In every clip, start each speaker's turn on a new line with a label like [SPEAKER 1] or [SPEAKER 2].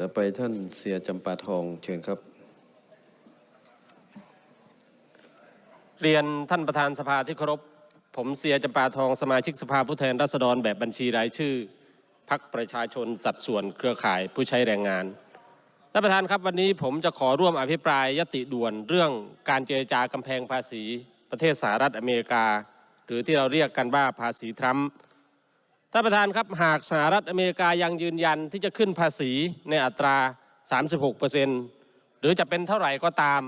[SPEAKER 1] ต่อไปท่านเสียจำปาทองเชิญครับ
[SPEAKER 2] เรียนท่านประธานสภาที่เคารพผมเสียจำปาทองสมาชิกสภาผู้แทนราษฎรแบบบัญชีรายชื่อพักประชาชนสัดส่วนเครือข่ายผู้ใช้แรงงานท่านประธานครับวันนี้ผมจะขอร่วมอภิปรายยติด่วนเรื่องการเจรจากำแพงภาษี ประเทศสหรัฐอเมริกา หรือที่เราเรียกกันว่าภาษีทรัมป์ ท่านประธานครับหากสหรัฐอเมริกายังยืนยันที่จะขึ้นภาษีในอัตรา 36%หรือจะเป็นเท่าไหร่ก็ตาม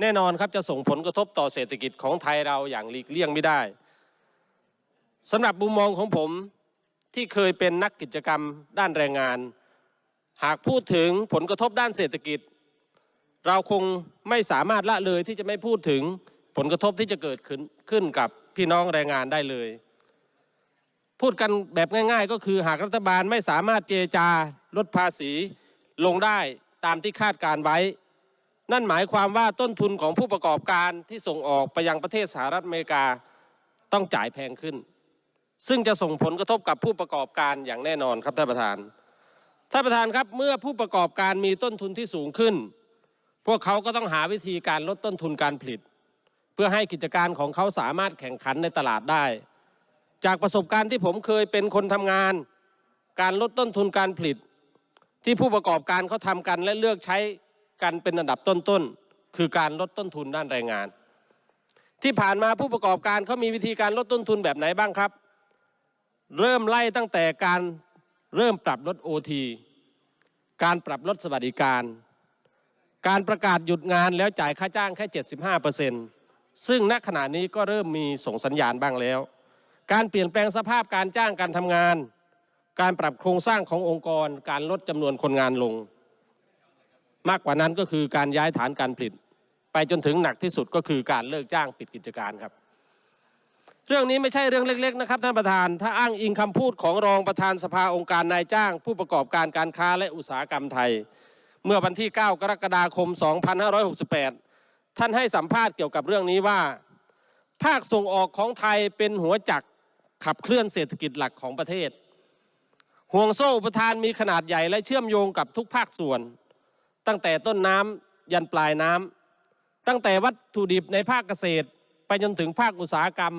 [SPEAKER 2] แน่นอนครับจะส่งผลกระทบต่อเศรษฐกิจของไทยเราอย่างหลีกเลี่ยงไม่ได้สำหรับมุมมองของผมที่เคยเป็นนักกิจกรรมด้านแรงงาน หากพูดถึงผลกระทบด้านเศรษฐกิจ เราคงไม่สามารถละเลยที่จะไม่พูดถึงผลกระทบที่จะเกิดขึ้นขึ้นกับพี่น้องแรงงานได้เลย พูดกันแบบง่าย ๆ ก็คือหากรัฐบาลไม่สามารถเจรจาลดภาษีลงได้ตามที่คาดการไว้ นั่นหมายความว่าต้นทุนของผู้ประกอบการที่ส่งออกไปยังประเทศสหรัฐอเมริกาต้องจ่ายแพงขึ้น ซึ่งจะส่งผลกระทบกับผู้ประกอบการอย่างแน่นอนครับท่านประธานท่านประธานครับเมื่อผู้ประกอบการมีต้นทุนที่สูงขึ้น พวกเขาก็ต้องหาวิธีการลดต้นทุนการผลิต เพื่อให้กิจการของเขาสามารถแข่งขันในตลาดได้ จากประสบการณ์ที่ผมเคยเป็นคนทำงาน การลดต้นทุนการผลิต ที่ผู้ประกอบการเขาทำกันและเลือกใช้กันเป็นอันดับต้นๆคือการลดต้นทุนด้านแรงงาน ที่ผ่านมาผู้ประกอบการเขามีวิธีการลดต้นทุนแบบไหนบ้างครับ เริ่มไล่ตั้งแต่การเริ่มปรับลดโอทีการปรับลดสวัสดิการ การประกาศหยุดงานแล้วจ่ายค่าจ้างแค่ 75%ซึ่งณขณะนี้ก็เริ่มมีส่งสัญญาณบ้างแล้ว การเปลี่ยนแปลงสภาพการจ้างการทำงาน การปรับโครงสร้างขององค์กร การลดจำนวนคนงานลง มากกว่านั้นก็คือการย้ายฐานการผลิต ไปจนถึงหนักที่สุดก็คือการเลิกจ้างปิดกิจการครับ เรื่องนี้ไม่ใช่เรื่องเล็ก ๆ นะครับท่านประธาน ถ้าอ้างอิงคำพูดของรองประธานสภาองค์การนายจ้าง ผู้ประกอบการการค้าและอุตสาหกรรมไทย เมื่อวันที่ 9 กรกฎาคม 2568 ท่านให้สัมภาษณ์เกี่ยวกับเรื่องนี้ว่า ภาคส่งออกของไทยเป็นหัวจักร ขับเคลื่อนเศรษฐกิจหลักของประเทศ ห่วงโซ่อุปทานมีขนาดใหญ่และเชื่อมโยงกับทุกภาคส่วน ตั้งแต่ต้นน้ำยันปลายน้ำตั้งแต่วัตถุดิบในภาคเกษตร ไปจนถึงภาคอุตสาหกรรม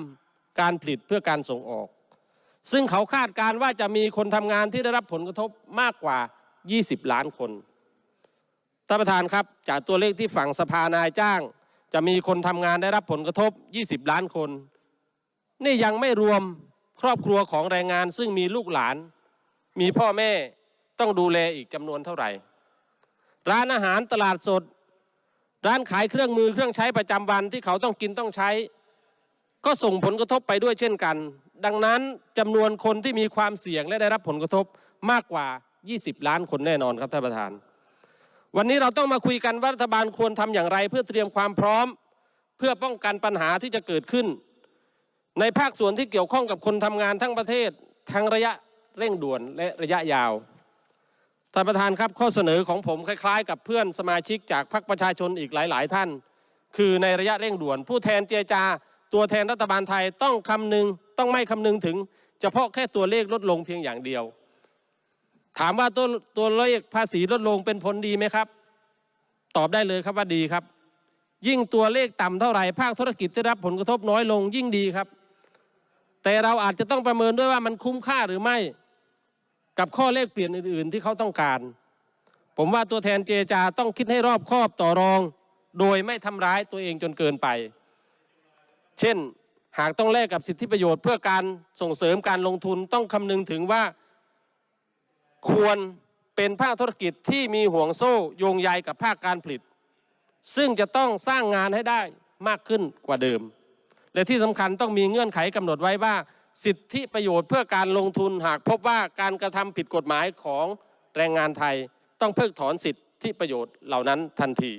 [SPEAKER 2] การผลิตเพื่อการส่งออก ซึ่งเขาคาดการณ์ว่าจะมีคนทำงานที่ได้รับผลกระทบมากกว่า 20 ล้านคนท่านประธานครับจากตัวเลขที่ฝั่งสภานายจ้าง จะมีคนทำงานได้รับผลกระทบ 20 ล้านคน นี่ยังไม่รวม ครอบครัวของแรงงานซึ่งมีลูกหลาน มีพ่อแม่ต้องดูแลอีกจำนวนเท่าไหร่ ร้านอาหารตลาดสด ร้านขายเครื่องมือเครื่องใช้ประจำวันที่เขาต้องกินต้องใช้ ก็ส่งผลกระทบไปด้วยเช่นกัน ดังนั้นจำนวนคนที่มีความเสี่ยงและได้รับผลกระทบมากกว่า 20 ล้านคนแน่นอนครับท่านประธาน วันนี้เราต้องมาคุยกันว่ารัฐบาลควรทำอย่างไร เพื่อเตรียมความพร้อม เพื่อป้องกันปัญหาที่จะเกิดขึ้นใน ภาคส่วนที่เกี่ยวข้องกับคนทำงานทั้งประเทศทั้งระยะเร่งด่วนและระยะยาวท่านประธานครับข้อเสนอของผมคล้ายๆ กับเพื่อนสมาชิกจากพรรคประชาชนอีกหลาย ๆ ท่าน คือในระยะเร่งด่วน ผู้แทนเจรจา ตัวแทนรัฐบาลไทยต้องคำนึงต้องไม่คำนึงถึง เฉพาะแค่ตัวเลขลดลงเพียงอย่างเดียว ถามว่าตัวตัวเลขภาษีลดลงเป็นผลดีไหมครับ ตอบได้เลยครับว่าดีครับ ยิ่งตัวเลขต่ำเท่าไหร่ภาคธุรกิจได้รับผลกระทบน้อยลงยิ่งดีครับ แต่เราอาจจะต้องประเมินด้วยว่ามันคุ้มค่าหรือไม่ กับข้อเลขเปลี่ยนอื่น ๆ ที่เขาต้องการ ผมว่าตัวแทนเจจาต้องคิดให้รอบคอบต่อรอง โดยไม่ทำร้ายตัวเองจนเกินไป เช่นหากต้องแลกกับสิทธิประโยชน์เพื่อการส่งเสริมการลงทุนต้องคำนึงถึงว่า ควรเป็นภาคธุรกิจที่มีห่วงโซ่โยงใยกับภาคการผลิต ซึ่งจะต้องสร้างงานให้ได้มากขึ้นกว่าเดิม และที่สำคัญต้องมีเงื่อนไขกำหนดไว้ว่า สิทธิประโยชน์เพื่อการลงทุนหากพบว่าการกระทำผิดกฎหมายของแรงงานไทย ต้องเพิกถอนสิทธิประโยชน์เหล่านั้นทันที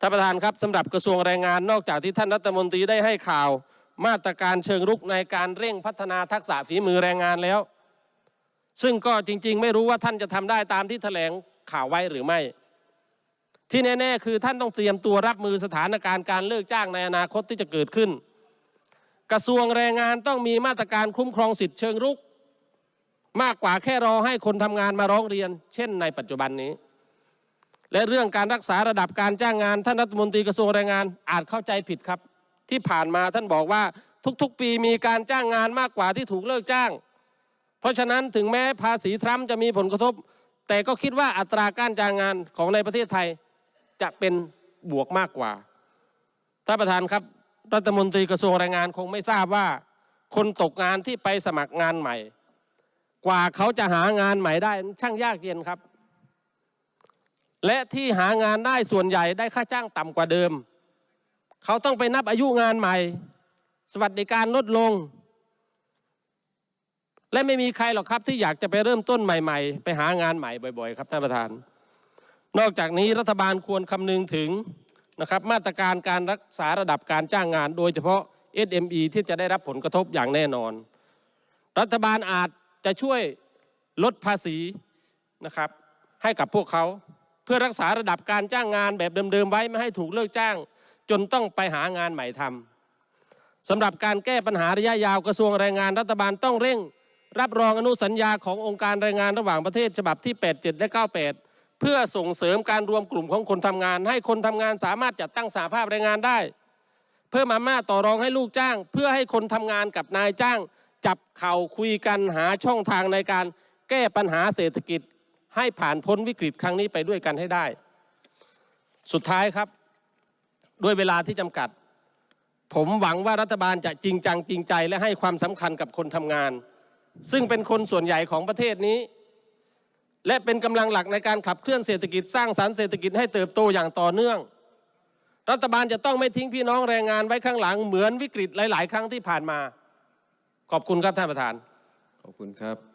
[SPEAKER 2] ท่านประธานครับสำหรับกระทรวงแรงงานนอกจากที่ท่านรัฐมนตรีได้ให้ข่าว มาตรการเชิงรุกในการเร่งพัฒนาทักษะฝีมือแรงงานแล้ว ซึ่งก็จริง ๆ ไม่รู้ว่าท่านจะทำได้ตามที่แถลงข่าวไว้หรือไม่ ที่แน่ๆคือท่านต้องเตรียมตัวรับมือสถานการณ์การเลิกจ้างในอนาคตที่จะเกิดขึ้น กระทรวงแรงงานต้องมีมาตรการคุ้มครองสิทธิ์เชิงรุก มากกว่าแค่รอให้คนทำงานมาร้องเรียน เช่นในปัจจุบันนี้ และเรื่องการรักษาระดับการจ้างงานท่านรัฐมนตรีกระทรวงแรงงานอาจเข้าใจผิดครับ ที่ผ่านมาท่านบอกว่าทุกๆ ปีมีการจ้างงานมากกว่าที่ถูกเลิกจ้าง เพราะฉะนั้นถึงแม้ภาษีทรัมป์จะมีผลกระทบ แต่ก็คิดว่าอัตราการจ้างงานของในประเทศไทย จะเป็นบวกมากกว่าท่านประธานครับ รัฐมนตรีกระทรวงแรงงานคงไม่ทราบว่า คนตกงานที่ไปสมัครงานใหม่ กว่าเขาจะหางานใหม่ได้ช่างยากเย็นครับ และที่หางานได้ส่วนใหญ่ได้ค่าจ้างต่ำกว่าเดิม เขาต้องไปนับอายุงานใหม่ สวัสดิการลดลง และไม่มีใครหรอกครับที่อยากจะไปเริ่มต้นใหม่ ๆ ไปหางานใหม่บ่อย ๆ ครับท่านประธาน นอกจากนี้รัฐบาลควรคำนึงถึงนะครับมาตรการการรักษาระดับการจ้างงาน โดยเฉพาะ SME ที่จะได้รับผลกระทบอย่างแน่นอน รัฐบาลอาจจะช่วยลดภาษีนะครับให้กับพวกเขาเพื่อรักษาระดับการจ้างงานแบบเดิมๆไว้ไม่ให้ถูกเลิกจ้าง จนต้องไปหางานใหม่ทำสำหรับการแก้ปัญหาระยะยาวกระทรวงแรงงานรัฐบาลต้องเร่ง รับรองอนุสัญญาขององค์การแรงงานระหว่างประเทศฉบับที่ 87 และ 98 เพื่อส่งเสริมการรวมกลุ่มของคนทำงาน ให้คนทำงานสามารถจัดตั้งสาภาพแรงงานได้ เพิ่มอำนาจต่อรองให้ลูกจ้าง เพื่อให้คนทำงานกับนายจ้าง จับเข่าคุยกันหาช่องทางในการแก้ปัญหาเศรษฐกิจ ให้ผ่านพ้นวิกฤตครั้งนี้ไปด้วยกันให้ได้ สุดท้ายครับ ด้วยเวลาที่จำกัด ผมหวังว่ารัฐบาลจะจริงจังจริงใจและให้ความสำคัญกับคนทำงาน ซึ่งเป็นคนส่วนใหญ่ของประเทศนี้ และเป็นกำลังหลักในการขับเคลื่อนเศรษฐกิจสร้างสรรค์เศรษฐกิจให้เติบโตอย่างต่อเนื่อง รัฐบาลจะต้องไม่ทิ้งพี่น้องแรงงานไว้ข้างหลังเหมือนวิกฤตหลาย ๆ ครั้งที่ผ่านมา ขอบคุณครับท่านประธาน
[SPEAKER 1] ขอบคุณครับ